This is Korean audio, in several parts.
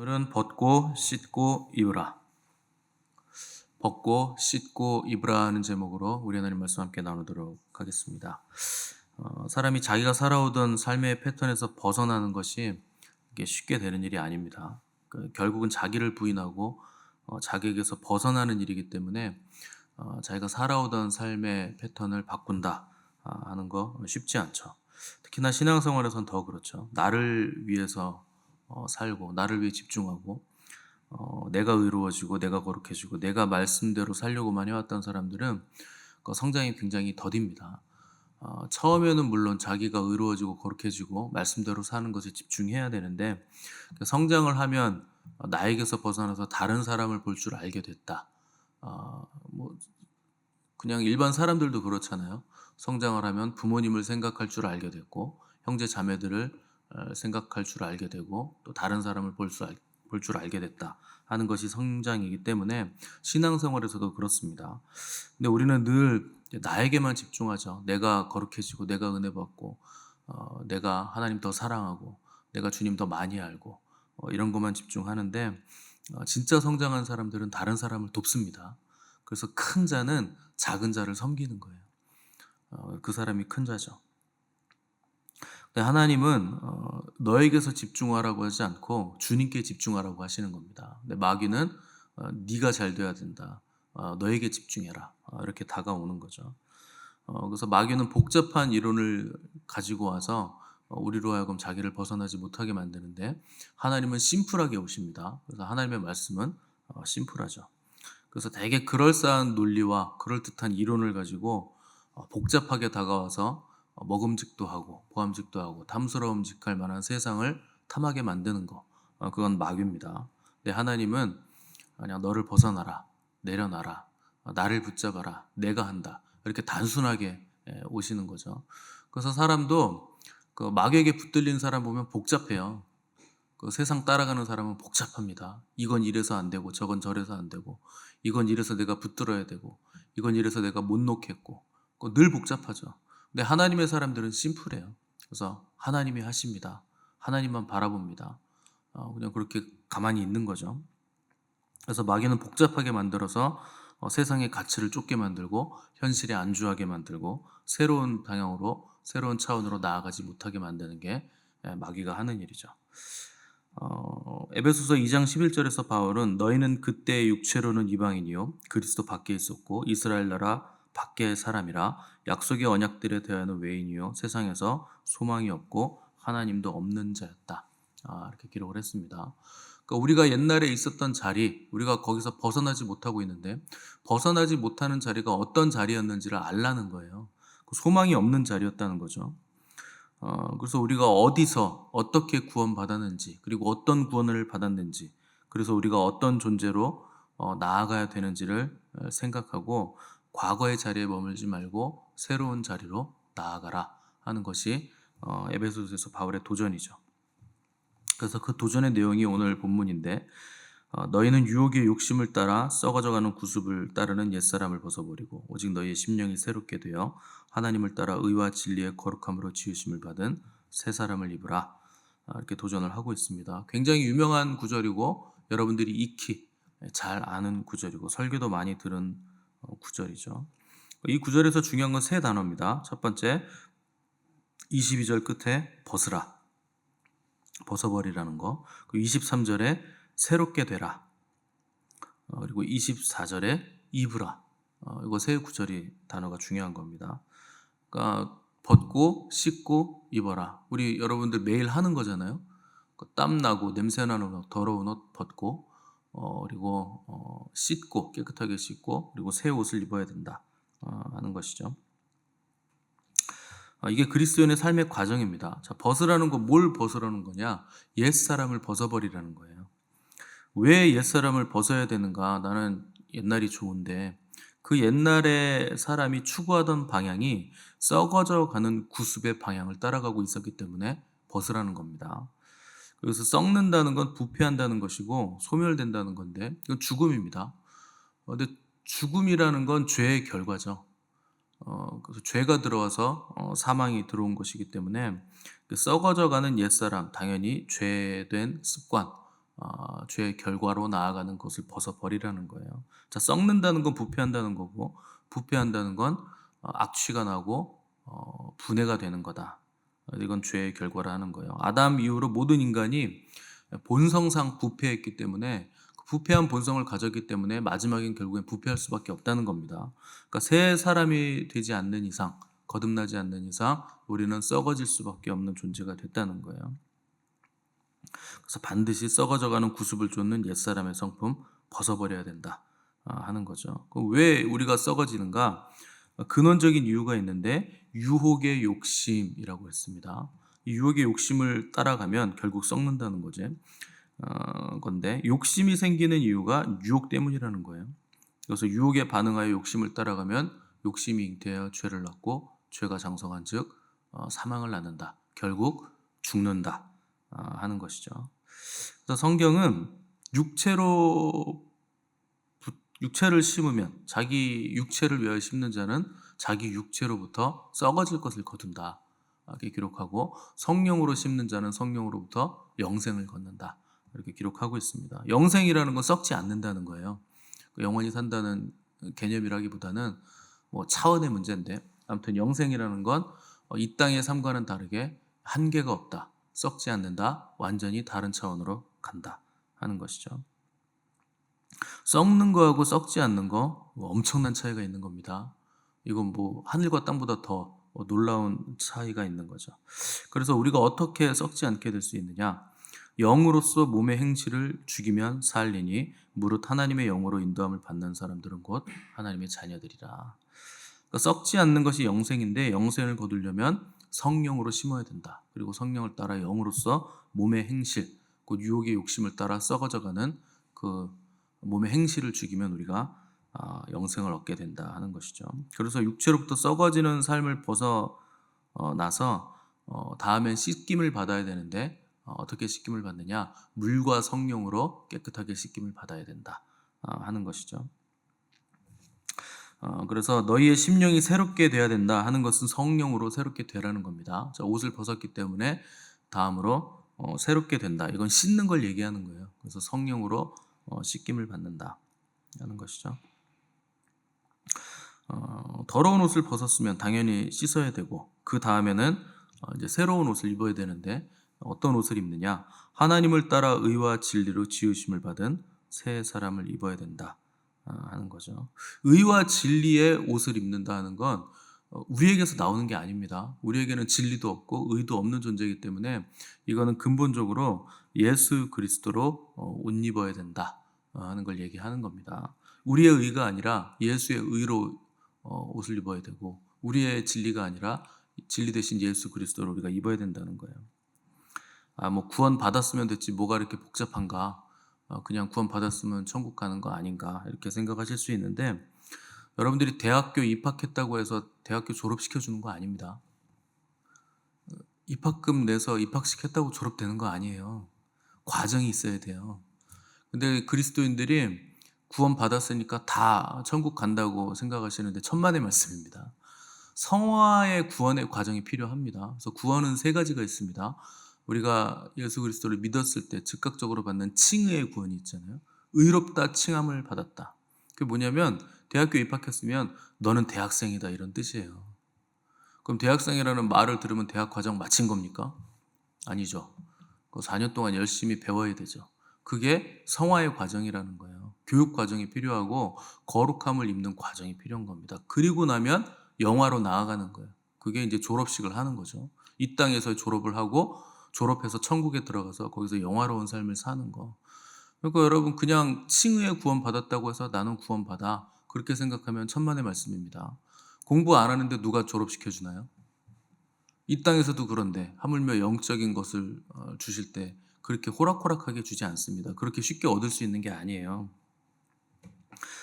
오늘은 벗고 씻고 입으라. 벗고 씻고 입으라 하는 제목으로 우리 하나님 말씀 함께 나누도록 하겠습니다. 어, 사람이 자기가 살아오던 삶의 패턴에서 벗어나는 것이 쉽게 되는 일이 아닙니다. 그 결국은 자기를 부인하고 어, 자기에게서 벗어나는 일이기 때문에 어, 자기가 살아오던 삶의 패턴을 바꾼다 아, 하는 거 쉽지 않죠. 특히나 신앙생활에선 더 그렇죠. 나를 위해서 어, 살고 나를 위해 집중하고 어, 내가 의로워지고 내가 거룩해지고 내가 말씀대로 살려고만 해왔던 사람들은 그 성장이 굉장히 더딥니다. 어, 처음에는 물론 자기가 의로워지고 거룩해지고 말씀대로 사는 것에 집중해야 되는데 그 성장을 하면 어, 나에게서 벗어나서 다른 사람을 볼 줄 알게 됐다. 어, 뭐 그냥 일반 사람들도 그렇잖아요. 성장을 하면 부모님을 생각할 줄 알게 됐고 형제 자매들을 어, 생각할 줄 알게 되고 또 다른 사람을 볼줄 알게 됐다 하는 것이 성장이기 때문에 신앙생활에서도 그렇습니다. 근데 우리는 늘 나에게만 집중하죠. 내가 거룩해지고 내가 은혜 받고 어, 내가 하나님 더 사랑하고 내가 주님 더 많이 알고 어, 이런 것만 집중하는데 어, 진짜 성장한 사람들은 다른 사람을 돕습니다. 그래서 큰 자는 작은 자를 섬기는 거예요. 어, 그 사람이 큰 자죠. 근데 하나님은 어, 너에게서 집중하라고 하지 않고 주님께 집중하라고 하시는 겁니다. 근데 마귀는 어, 네가 잘 돼야 된다. 어, 너에게 집중해라. 어, 이렇게 다가오는 거죠. 어, 그래서 마귀는 복잡한 이론을 가지고 와서 어, 우리로 하여금 자기를 벗어나지 못하게 만드는데 하나님은 심플하게 오십니다. 그래서 하나님의 말씀은 어, 심플하죠. 그래서 되게 그럴싸한 논리와 그럴듯한 이론을 가지고 어, 복잡하게 다가와서 어, 먹음직도 하고 보암직도 하고 탐스러움직할 만한 세상을 탐하게 만드는 거 어, 그건 마귀입니다. 근데 하나님은 그냥 너를 벗어나라 내려놔라 어, 나를 붙잡아라 내가 한다 이렇게 단순하게 예, 오시는 거죠. 그래서 사람도 그 마귀에게 붙들린 사람 보면 복잡해요. 그 세상 따라가는 사람은 복잡합니다. 이건 이래서 안 되고 저건 저래서 안 되고 이건 이래서 내가 붙들어야 되고 이건 이래서 내가 못 놓겠고 늘 복잡하죠. 근데 하나님의 사람들은 심플해요. 그래서 하나님이 하십니다. 하나님만 바라봅니다. 어, 그냥 그렇게 가만히 있는 거죠. 그래서 마귀는 복잡하게 만들어서 어, 세상의 가치를 쫓게 만들고 현실에 안주하게 만들고 새로운 방향으로 새로운 차원으로 나아가지 못하게 만드는 게 예, 마귀가 하는 일이죠. 어, 에베소서 2장 11절에서 바울은 너희는 그때 육체로는 이방인이요 그리스도 밖에 있었고 이스라엘 나라 밖의 사람이라 약속의 언약들에 대하는 외인이요 세상에서 소망이 없고 하나님도 없는 자였다. 아, 이렇게 기록을 했습니다. 그러니까 우리가 옛날에 있었던 자리, 우리가 거기서 벗어나지 못하고 있는데 벗어나지 못하는 자리가 어떤 자리였는지를 알라는 거예요. 그 소망이 없는 자리였다는 거죠. 어, 그래서 우리가 어디서 어떻게 구원 받았는지, 그리고 어떤 구원을 받았는지, 그래서 우리가 어떤 존재로 어, 나아가야 되는지를 어, 생각하고 과거의 자리에 머물지 말고 새로운 자리로 나아가라 하는 것이 어, 에베소서에서 바울의 도전이죠. 그래서 그 도전의 내용이 오늘 본문인데 어, 너희는 유혹의 욕심을 따라 썩어져가는 구습을 따르는 옛사람을 벗어버리고 오직 너희의 심령이 새롭게 되어 하나님을 따라 의와 진리의 거룩함으로 지으심을 받은 새 사람을 입으라 아, 이렇게 도전을 하고 있습니다. 굉장히 유명한 구절이고 여러분들이 익히 잘 아는 구절이고 설교도 많이 들은 어, 구절이죠. 이 구절에서 중요한 건 세 단어입니다. 첫 번째 22절 끝에 벗으라 벗어버리라는 거. 그리고 23절에 새롭게 되라. 어, 그리고 24절에 입으라. 어, 이거 세 구절이 단어가 중요한 겁니다. 그러니까 벗고 씻고 입어라. 우리 여러분들 매일 하는 거잖아요. 그땀 나고 냄새 나는 옷, 더러운 옷 벗고 어, 그리고 어, 씻고 깨끗하게 씻고 그리고 새 옷을 입어야 된다 어, 하는 것이죠. 어, 이게 그리스도인의 삶의 과정입니다. 자, 벗으라는 거뭘 벗으라는 거냐? 옛 사람을 벗어버리라는 거예요. 왜 옛 사람을 벗어야 되는가? 나는 옛날이 좋은데 그 옛날에 사람이 추구하던 방향이 썩어져 가는 구습의 방향을 따라가고 있었기 때문에 벗으라는 겁니다. 그래서 썩는다는 건 부패한다는 것이고 소멸된다는 건데 이건 죽음입니다. 어, 근데 죽음이라는 건 죄의 결과죠. 어, 그래서 죄가 들어와서 어, 사망이 들어온 것이기 때문에 그 썩어져가는 옛사람 당연히 죄된 습관 어, 죄의 결과로 나아가는 것을 벗어버리라는 거예요. 자, 썩는다는 건 부패한다는 거고, 부패한다는 건 어, 악취가 나고 어, 분해가 되는 거다. 이건 죄의 결과라 하는 거예요. 아담 이후로 모든 인간이 본성상 부패했기 때문에 그 부패한 본성을 가졌기 때문에 마지막엔 결국엔 부패할 수밖에 없다는 겁니다. 그러니까 새 사람이 되지 않는 이상, 거듭나지 않는 이상 우리는 썩어질 수밖에 없는 존재가 됐다는 거예요. 그래서 반드시 썩어져가는 구습을 쫓는 옛사람의 성품 벗어버려야 된다 아, 하는 거죠. 그럼 왜 우리가 썩어지는가? 근원적인 이유가 있는데 유혹의 욕심이라고 했습니다. 이 유혹의 욕심을 따라가면 결국 썩는다는 거죠. 어, 건데 욕심이 생기는 이유가 유혹 때문이라는 거예요. 그래서 유혹에 반응하여 욕심을 따라가면 욕심이 잉태하여 죄를 낳고 죄가 장성한즉 어, 사망을 낳는다. 결국 죽는다 아, 하는 것이죠. 그래서 성경은 육체로 부- 육체를 심으면 자기 육체를 위하여 심는 자는 자기 육체로부터 썩어질 것을 거둔다. 이렇게 기록하고 성령으로 심는 자는 성령으로부터 영생을 걷는다. 이렇게 기록하고 있습니다. 영생이라는 건 썩지 않는다는 거예요. 그 영원히 산다는 개념이라기보다는 뭐 차원의 문제인데 아무튼 영생이라는 건 이 땅의 삶과는 다르게 한계가 없다. 썩지 않는다. 완전히 다른 차원으로 간다 하는 것이죠. 썩는 거하고 썩지 않는 거 엄청난 차이가 있는 겁니다. 이건 뭐 하늘과 땅보다 더 놀라운 차이가 있는 거죠. 그래서 우리가 어떻게 썩지 않게 될 수 있느냐? 영으로서 몸의 행실을 죽이면 살리니 무릇 하나님의 영으로 인도함을 받는 사람들은 곧 하나님의 자녀들이라. 그러니까 썩지 않는 것이 영생인데 영생을 거두려면 성령으로 심어야 된다. 그리고 성령을 따라 영으로서 몸의 행실, 곧 유혹의 욕심을 따라 썩어져가는 그 몸의 행실을 죽이면 우리가 아, 영생을 얻게 된다 하는 것이죠. 그래서 육체로부터 썩어지는 삶을 벗어 어, 나서 어, 다음엔 씻김을 받아야 되는데 어, 어떻게 씻김을 받느냐? 물과 성령으로 깨끗하게 씻김을 받아야 된다 아, 하는 것이죠. 어, 그래서 너희의 심령이 새롭게 돼야 된다 하는 것은 성령으로 새롭게 되라는 겁니다. 자, 옷을 벗었기 때문에 다음으로 어, 새롭게 된다. 이건 씻는 걸 얘기하는 거예요. 그래서 성령으로 어, 씻김을 받는다 하는 것이죠. 어, 더러운 옷을 벗었으면 당연히 씻어야 되고 그 다음에는 어, 이제 새로운 옷을 입어야 되는데 어떤 옷을 입느냐? 하나님을 따라 의와 진리로 지으심을 받은 새 사람을 입어야 된다 아, 하는 거죠. 의와 진리의 옷을 입는다 하는 건 어, 우리에게서 나오는 게 아닙니다. 우리에게는 진리도 없고 의도 없는 존재이기 때문에 이거는 근본적으로 예수 그리스도로 어, 옷 입어야 된다 어, 하는 걸 얘기하는 겁니다. 우리의 의가 아니라 예수의 의로 어, 옷을 입어야 되고 우리의 진리가 아니라 진리 대신 예수 그리스도를 우리가 입어야 된다는 거예요. 아, 뭐 구원 받았으면 됐지 뭐가 이렇게 복잡한가? 어, 그냥 구원 받았으면 천국 가는 거 아닌가 이렇게 생각하실 수 있는데 여러분들이 대학교 입학했다고 해서 대학교 졸업시켜 주는 거 아닙니다. 어, 입학금 내서 입학시켰다고 졸업되는 거 아니에요. 과정이 있어야 돼요. 근데 그리스도인들이 구원 받았으니까 다 천국 간다고 생각하시는데 천만의 말씀입니다. 성화의 구원의 과정이 필요합니다. 그래서 구원은 세 가지가 있습니다. 우리가 예수 그리스도를 믿었을 때 즉각적으로 받는 칭의의 구원이 있잖아요. 의롭다 칭함을 받았다. 그게 뭐냐면 대학교 입학했으면 너는 대학생이다 이런 뜻이에요. 그럼 대학생이라는 말을 들으면 대학 과정 마친 겁니까? 아니죠. 그 4년 동안 열심히 배워야 되죠. 그게 성화의 과정이라는 거예요. 교육 과정이 필요하고 거룩함을 입는 과정이 필요한 겁니다. 그리고 나면 영화로 나아가는 거예요. 그게 이제 졸업식을 하는 거죠. 이 땅에서 졸업을 하고 졸업해서 천국에 들어가서 거기서 영화로운 삶을 사는 거. 그러니까 여러분 그냥 칭의의 구원 받았다고 해서 나는 구원 받아 그렇게 생각하면 천만의 말씀입니다. 공부 안 하는데 누가 졸업시켜 주나요? 이 땅에서도 그런데 하물며 영적인 것을 어, 주실 때 그렇게 호락호락하게 주지 않습니다. 그렇게 쉽게 얻을 수 있는 게 아니에요.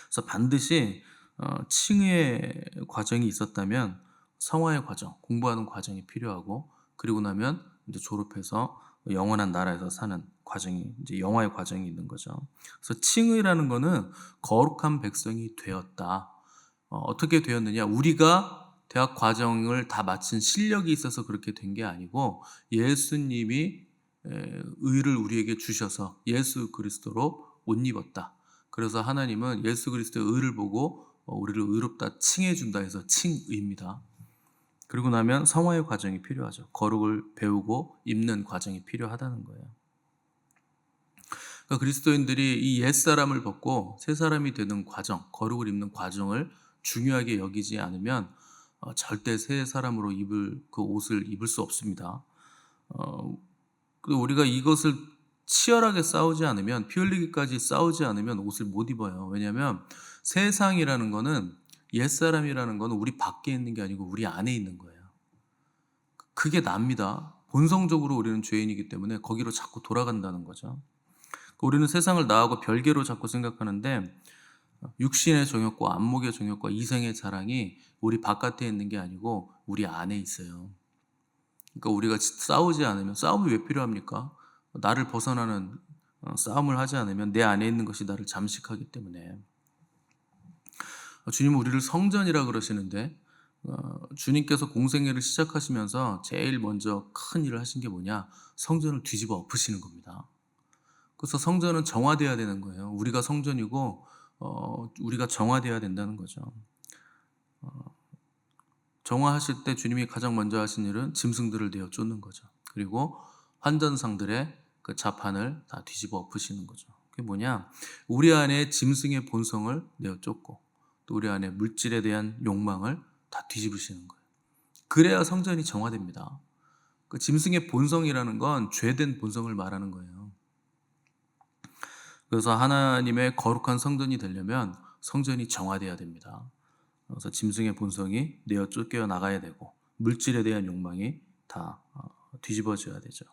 그래서 반드시 어, 칭의의 과정이 있었다면 성화의 과정, 공부하는 과정이 필요하고 그리고 나면 이제 졸업해서 영원한 나라에서 사는 과정이 이제 영화의 과정이 있는 거죠. 그래서 칭의라는 거는 거룩한 백성이 되었다. 어, 떻게 되었느냐? 우리가 대학 과정을 다 마친 실력이 있어서 그렇게 된 게 아니고 예수님이 에, 의를 우리에게 주셔서 예수 그리스도로 옷 입었다. 그래서 하나님은 예수 그리스도의 의를 보고 어, 우리를 의롭다 칭해 준다 해서 칭의입니다. 그리고 나면 성화의 과정이 필요하죠. 거룩을 배우고 입는 과정이 필요하다는 거예요. 그러니까 그리스도인들이 이 옛사람을 벗고 새 사람이 되는 과정, 거룩을 입는 과정을 중요하게 여기지 않으면 어, 절대 새 사람으로 입을 그 옷을 입을 수 없습니다. 어, 우리가 이것을 치열하게 싸우지 않으면 피 흘리기까지 싸우지 않으면 옷을 못 입어요. 왜냐하면 세상이라는 거는 옛사람이라는 거는 우리 밖에 있는 게 아니고 우리 안에 있는 거예요. 그게 납니다. 본성적으로 우리는 죄인이기 때문에 거기로 자꾸 돌아간다는 거죠. 우리는 세상을 나하고 별개로 자꾸 생각하는데 육신의 정욕과 안목의 정욕과 이생의 자랑이 우리 바깥에 있는 게 아니고 우리 안에 있어요. 그러니까 우리가 싸우지 않으면 싸움이 왜 필요합니까? 나를 벗어나는 어, 싸움을 하지 않으면 내 안에 있는 것이 나를 잠식하기 때문에 주님은 우리를 성전이라 그러시는데 어, 주님께서 공생애를 시작하시면서 제일 먼저 큰 일을 하신 게 뭐냐? 성전을 뒤집어 엎으시는 겁니다. 그래서 성전은 정화돼야 되는 거예요. 우리가 성전이고 어, 우리가 정화돼야 된다는 거죠. 어, 정화하실 때 주님이 가장 먼저 하신 일은 짐승들을 내어 쫓는 거죠. 그리고 환전상들의 그 자판을 다 뒤집어 엎으시는 거죠. 그게 뭐냐? 우리 안에 짐승의 본성을 내어 쫓고 또 우리 안에 물질에 대한 욕망을 다 뒤집으시는 거예요. 그래야 성전이 정화됩니다. 그 짐승의 본성이라는 건 죄된 본성을 말하는 거예요. 그래서 하나님의 거룩한 성전이 되려면 성전이 정화돼야 됩니다. 그래서 짐승의 본성이 내어 쫓겨 나가야 되고 물질에 대한 욕망이 다 어, 뒤집어져야 되죠.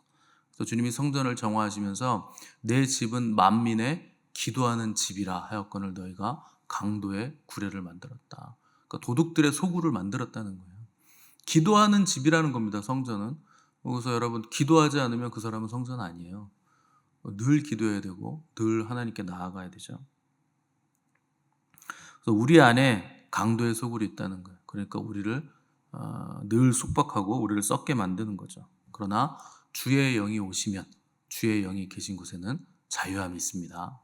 그래서 주님이 성전을 정화하시면서 내 집은 만민의 기도하는 집이라 하였건을 너희가 강도의 구례를 만들었다. 그러니까 도둑들의 소굴을 만들었다는 거예요. 기도하는 집이라는 겁니다. 성전은. 그래서 여러분 기도하지 않으면 그 사람은 성전 아니에요. 늘 기도해야 되고 늘 하나님께 나아가야 되죠. 그래서 우리 안에 강도의 소굴이 있다는 거예요. 그러니까 우리를 어, 늘 속박하고 우리를 썩게 만드는 거죠. 그러나 주의 영이 오시면 주의 영이 계신 곳에는 자유함이 있습니다.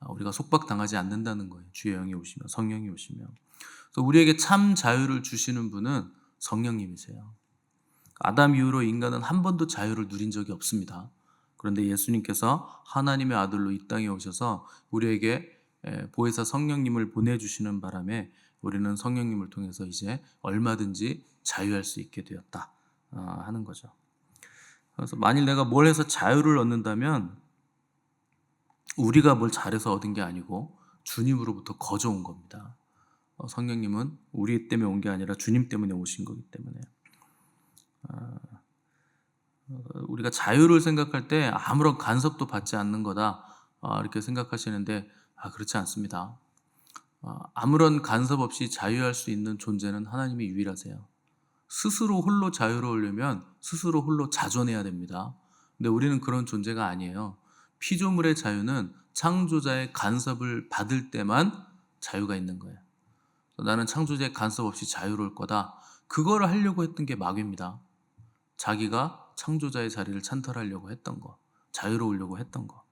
아, 우리가 속박당하지 않는다는 거예요. 주의 영이 오시면 성령이 오시면. 그래서 우리에게 참 자유를 주시는 분은 성령님이세요. 아담 이후로 인간은 한 번도 자유를 누린 적이 없습니다. 그런데 예수님께서 하나님의 아들로 이 땅에 오셔서 우리에게 보혜사 성령님을 보내주시는 바람에 우리는 성령님을 통해서 이제 얼마든지 자유할 수 있게 되었다 아, 하는 거죠. 그래서 만일 내가 뭘 해서 자유를 얻는다면 우리가 뭘 잘해서 얻은 게 아니고 주님으로부터 거저온 겁니다. 어, 성령님은 우리 때문에 온 게 아니라 주님 때문에 오신 거기 때문에 아, 어, 우리가 자유를 생각할 때 아무런 간섭도 받지 않는 거다 아, 이렇게 생각하시는데 아, 그렇지 않습니다. 아무런 간섭 없이 자유할 수 있는 존재는 하나님이 유일하세요. 스스로 홀로 자유로우려면 스스로 홀로 자존해야 됩니다. 근데 우리는 그런 존재가 아니에요. 피조물의 자유는 창조자의 간섭을 받을 때만 자유가 있는 거예요. 나는 창조자의 간섭 없이 자유로울 거다. 그거를 하려고 했던 게 마귀입니다. 자기가 창조자의 자리를 찬탈하려고 했던 거, 자유로우려고 했던 거.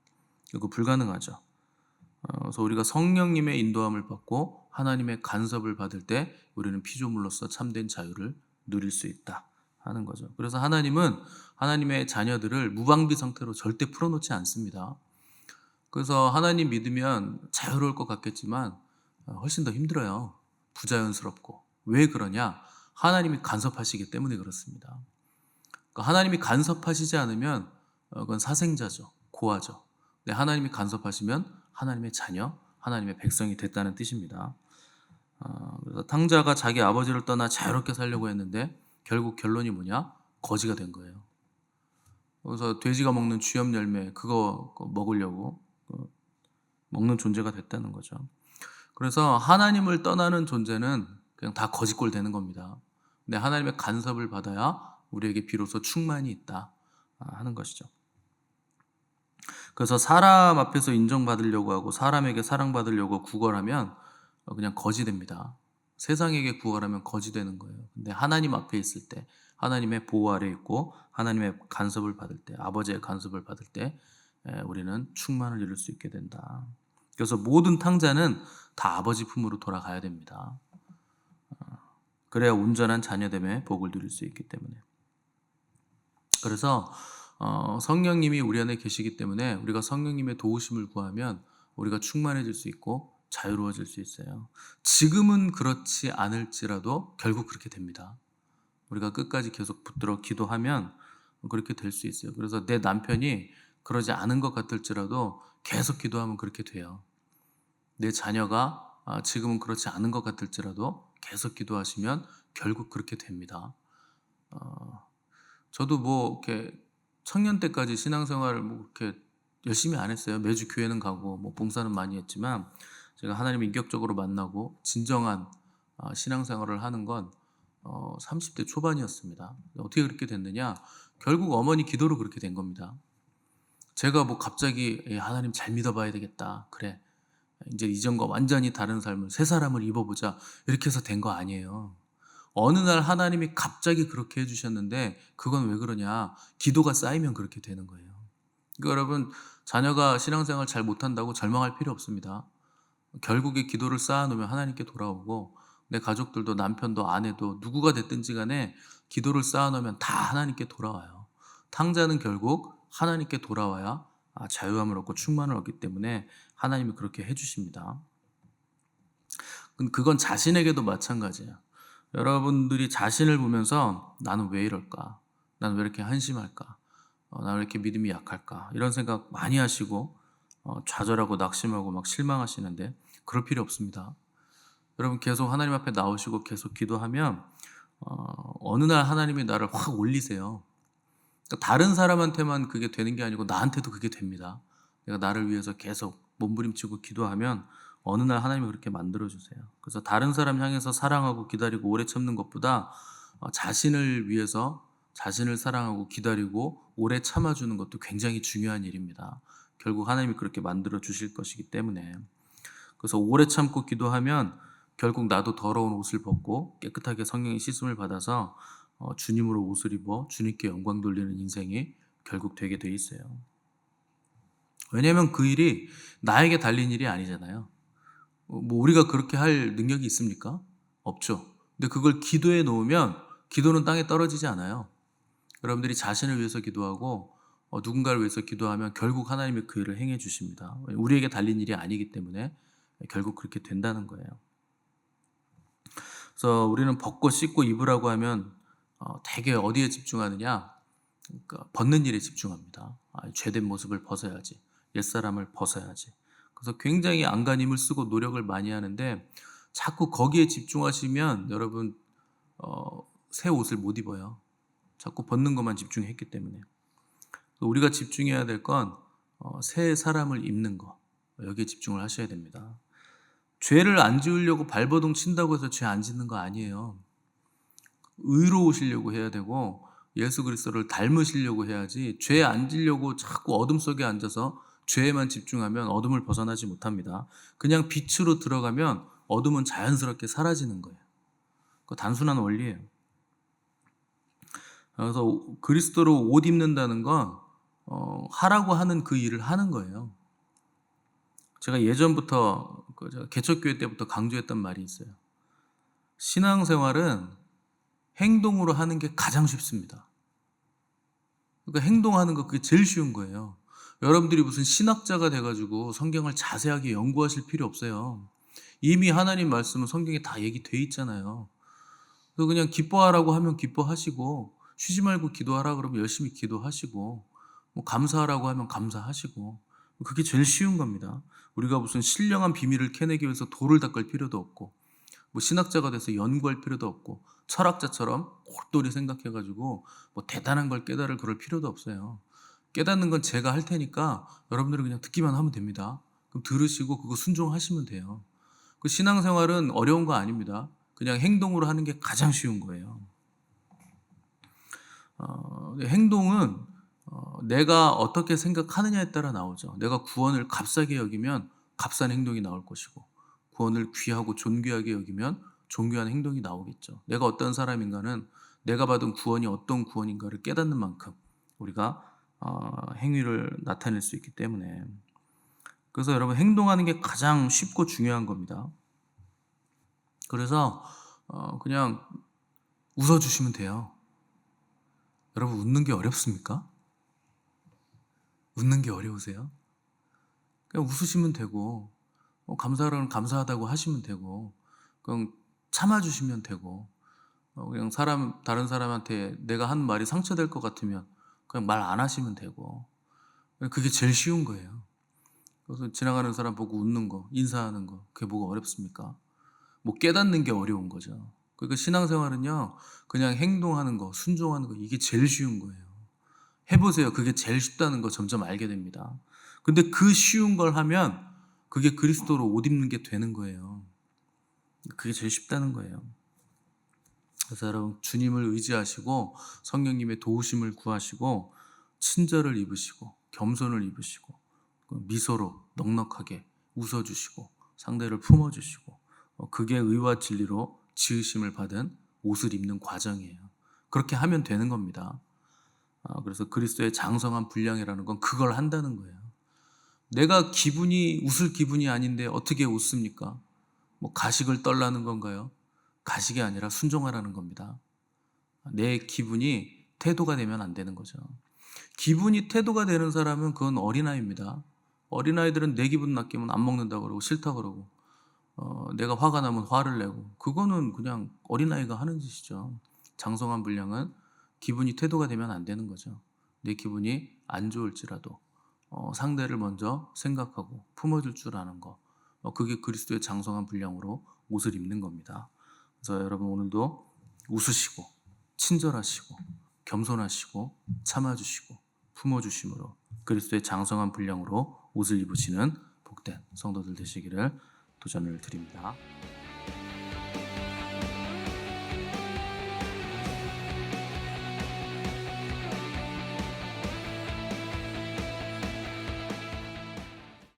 이거 불가능하죠. 어, 그래서 우리가 성령님의 인도함을 받고 하나님의 간섭을 받을 때 우리는 피조물로서 참된 자유를 누릴 수 있다 하는 거죠. 그래서 하나님은 하나님의 자녀들을 무방비 상태로 절대 풀어놓지 않습니다. 그래서 하나님 믿으면 자유로울 것 같겠지만 어, 훨씬 더 힘들어요. 부자연스럽고. 왜 그러냐? 하나님이 간섭하시기 때문에 그렇습니다. 그러니까 하나님이 간섭하시지 않으면 어, 그건 사생자죠. 고아죠. 근데 하나님이 간섭하시면 하나님의 자녀, 하나님의 백성이 됐다는 뜻입니다. 어, 그래서 탕자가 자기 아버지를 떠나 자유롭게 살려고 했는데 결국 결론이 뭐냐? 거지가 된 거예요. 그래서 돼지가 먹는 쥐염 열매 그거 먹으려고 그 먹는 존재가 됐다는 거죠. 그래서 하나님을 떠나는 존재는 그냥 다 거지꼴 되는 겁니다. 근데 하나님의 간섭을 받아야 우리에게 비로소 충만이 있다 아, 하는 것이죠. 그래서 사람 앞에서 인정받으려고 하고 사람에게 사랑받으려고 구걸하면 그냥 거지 됩니다. 세상에게 구걸하면 거지 되는 거예요. 근데 하나님 앞에 있을 때, 하나님의 보호 아래 있고 하나님의 간섭을 받을 때, 아버지의 간섭을 받을 때 에, 우리는 충만을 이룰 수 있게 된다. 그래서 모든 탕자는 다 아버지 품으로 돌아가야 됩니다. 어, 그래야 온전한 자녀됨의 복을 누릴 수 있기 때문에. 그래서 어, 성령님이 우리 안에 계시기 때문에 우리가 성령님의 도우심을 구하면 우리가 충만해질 수 있고 자유로워질 수 있어요. 지금은 그렇지 않을지라도 결국 그렇게 됩니다. 우리가 끝까지 계속 붙들어 기도하면 그렇게 될 수 있어요. 그래서 내 남편이 그러지 않은 것 같을지라도 계속 기도하면 그렇게 돼요. 내 자녀가 아, 지금은 그렇지 않은 것 같을지라도 계속 기도하시면 결국 그렇게 됩니다. 어, 저도 뭐 이렇게 청년 때까지 신앙생활을 뭐 이렇게 열심히 안 했어요. 매주 교회는 가고 뭐 봉사는 많이 했지만 제가 하나님 인격적으로 만나고 진정한 아, 신앙생활을 하는 건 어, 30대 초반이었습니다. 어떻게 그렇게 됐느냐? 결국 어머니 기도로 그렇게 된 겁니다. 제가 뭐 갑자기 예, 하나님 잘 믿어봐야 되겠다. 그래. 이제 이전과 완전히 다른 삶을 새 사람을 입어보자. 이렇게 해서 된 거 아니에요. 어느 날 하나님이 갑자기 그렇게 해주셨는데 그건 왜 그러냐? 기도가 쌓이면 그렇게 되는 거예요. 그러니까 여러분 자녀가 신앙생활 잘 못한다고 절망할 필요 없습니다. 결국에 기도를 쌓아놓으면 하나님께 돌아오고 내 가족들도 남편도 아내도 누구가 됐든지 간에 기도를 쌓아놓으면 다 하나님께 돌아와요. 탕자는 결국 하나님께 돌아와야 아, 자유함을 얻고 충만을 얻기 때문에 하나님이 그렇게 해주십니다. 그건 자신에게도 마찬가지예요. 여러분들이 자신을 보면서 나는 왜 이럴까? 나는 왜 이렇게 한심할까? 어, 나는 왜 이렇게 믿음이 약할까? 이런 생각 많이 하시고 어, 좌절하고 낙심하고 막 실망하시는데 그럴 필요 없습니다. 여러분 계속 하나님 앞에 나오시고 계속 기도하면 어, 어느 날 하나님이 나를 확 올리세요. 그러니까 다른 사람한테만 그게 되는 게 아니고 나한테도 그게 됩니다. 내가 나를 위해서 계속 몸부림치고 기도하면 어느 날 하나님이 그렇게 만들어 주세요. 그래서 다른 사람 향해서 사랑하고 기다리고 오래 참는 것보다 어, 자신을 위해서 자신을 사랑하고 기다리고 오래 참아주는 것도 굉장히 중요한 일입니다. 결국 하나님이 그렇게 만들어 주실 것이기 때문에 그래서 오래 참고 기도하면 결국 나도 더러운 옷을 벗고 깨끗하게 성령의 씻음을 받아서 어, 주님으로 옷을 입어 주님께 영광 돌리는 인생이 결국 되게 돼 있어요. 왜냐하면 그 일이 나에게 달린 일이 아니잖아요. 어, 뭐 우리가 그렇게 할 능력이 있습니까? 없죠. 근데 그걸 기도에 놓으면 기도는 땅에 떨어지지 않아요. 여러분들이 자신을 위해서 기도하고 어, 누군가를 위해서 기도하면 결국 하나님이 그 일을 행해 주십니다. 우리에게 달린 일이 아니기 때문에 결국 그렇게 된다는 거예요. 그래서 우리는 벗고 씻고 입으라고 하면 어, 대개 어디에 집중하느냐? 그러니까 벗는 일에 집중합니다. 아, 죄된 모습을 벗어야지. 옛사람을 벗어야지. 그래서 굉장히 안간힘을 쓰고 노력을 많이 하는데 자꾸 거기에 집중하시면 여러분 어, 새 옷을 못 입어요. 자꾸 벗는 것만 집중했기 때문에. 우리가 집중해야 될건새 사람을 입는 거. 여기에 집중을 하셔야 됩니다. 죄를 안 지으려고 발버둥 친다고 해서 죄 안 짓는 거 아니에요. 의로우시려고 해야 되고 예수 그리스도를 닮으시려고 해야지 죄 안 지려고 자꾸 어둠 속에 앉아서 죄에만 집중하면 어둠을 벗어나지 못합니다. 그냥 빛으로 들어가면 어둠은 자연스럽게 사라지는 거예요. 그 단순한 원리예요. 그래서 그리스도로 옷 입는다는 건 어, 하라고 하는 그 일을 하는 거예요. 제가 예전부터 그 제가 개척교회 때부터 강조했던 말이 있어요. 신앙생활은 행동으로 하는 게 가장 쉽습니다. 그러니까 행동하는 거 그게 제일 쉬운 거예요. 여러분들이 무슨 신학자가 돼가지고 성경을 자세하게 연구하실 필요 없어요. 이미 하나님 말씀은 성경에 다 얘기돼 있잖아요. 그래서 그냥 기뻐하라고 하면 기뻐하시고 쉬지 말고 기도하라 그러면 열심히 기도하시고 뭐 감사하라고 하면 감사하시고 그게 제일 쉬운 겁니다. 우리가 무슨 신령한 비밀을 캐내기 위해서 돌을 닦을 필요도 없고 뭐 신학자가 돼서 연구할 필요도 없고 철학자처럼 홀똘히 생각해가지고 뭐 대단한 걸 깨달을 그럴 필요도 없어요. 깨닫는 건 제가 할 테니까 여러분들은 그냥 듣기만 하면 됩니다. 그럼 들으시고 그거 순종하시면 돼요. 그 신앙생활은 어려운 거 아닙니다. 그냥 행동으로 하는 게 가장 쉬운 거예요. 어, 행동은 어, 내가 어떻게 생각하느냐에 따라 나오죠. 내가 구원을 값싸게 여기면 값싼 행동이 나올 것이고 구원을 귀하고 존귀하게 여기면 존귀한 행동이 나오겠죠. 내가 어떤 사람인가는 내가 받은 구원이 어떤 구원인가를 깨닫는 만큼 우리가 어, 행위를 나타낼 수 있기 때문에 그래서 여러분 행동하는 게 가장 쉽고 중요한 겁니다. 그래서 어, 그냥 웃어주시면 돼요. 여러분 웃는 게 어렵습니까? 웃는 게 어려우세요? 그냥 웃으시면 되고 어, 감사하면 감사하다고 하시면 되고 그냥 참아주시면 되고 어, 그냥 사람 다른 사람한테 내가 한 말이 상처될 것 같으면 그냥 말 안 하시면 되고 그게 제일 쉬운 거예요. 그래서 지나가는 사람 보고 웃는 거, 인사하는 거 그게 뭐가 어렵습니까? 뭐 깨닫는 게 어려운 거죠. 그러니까 신앙생활은요 그냥 행동하는 거, 순종하는 거 이게 제일 쉬운 거예요. 해보세요. 그게 제일 쉽다는 거 점점 알게 됩니다. 근데 그 쉬운 걸 하면 그게 그리스도로 옷 입는 게 되는 거예요. 그게 제일 쉽다는 거예요. 그래서 여러분 주님을 의지하시고 성령님의 도우심을 구하시고 친절을 입으시고 겸손을 입으시고 그 미소로 넉넉하게 웃어주시고 상대를 품어주시고 어, 그게 의와 진리로 지으심을 받은 옷을 입는 과정이에요. 그렇게 하면 되는 겁니다. 아, 그래서 그리스도의 장성한 분량이라는 건 그걸 한다는 거예요. 내가 기분이 웃을 기분이 아닌데 어떻게 웃습니까? 뭐 가식을 떨라는 건가요? 가식이 아니라 순종하라는 겁니다. 내 기분이 태도가 되면 안 되는 거죠. 기분이 태도가 되는 사람은 그건 어린아이입니다. 어린아이들은 내 기분 낚이면 안 먹는다 그러고 싫다 그러고 어, 내가 화가 나면 화를 내고 그거는 그냥 어린아이가 하는 짓이죠. 장성한 분량은 기분이 태도가 되면 안 되는 거죠. 내 기분이 안 좋을지라도 어, 상대를 먼저 생각하고 품어줄 줄 아는 거 어, 그게 그리스도의 장성한 분량으로 옷을 입는 겁니다. 그래서 여러분 오늘도 웃으시고 친절하시고 겸손하시고 참아주시고 품어주심으로 그리스도의 장성한 분량으로 옷을 입으시는 복된 성도들 되시기를 도전을 드립니다.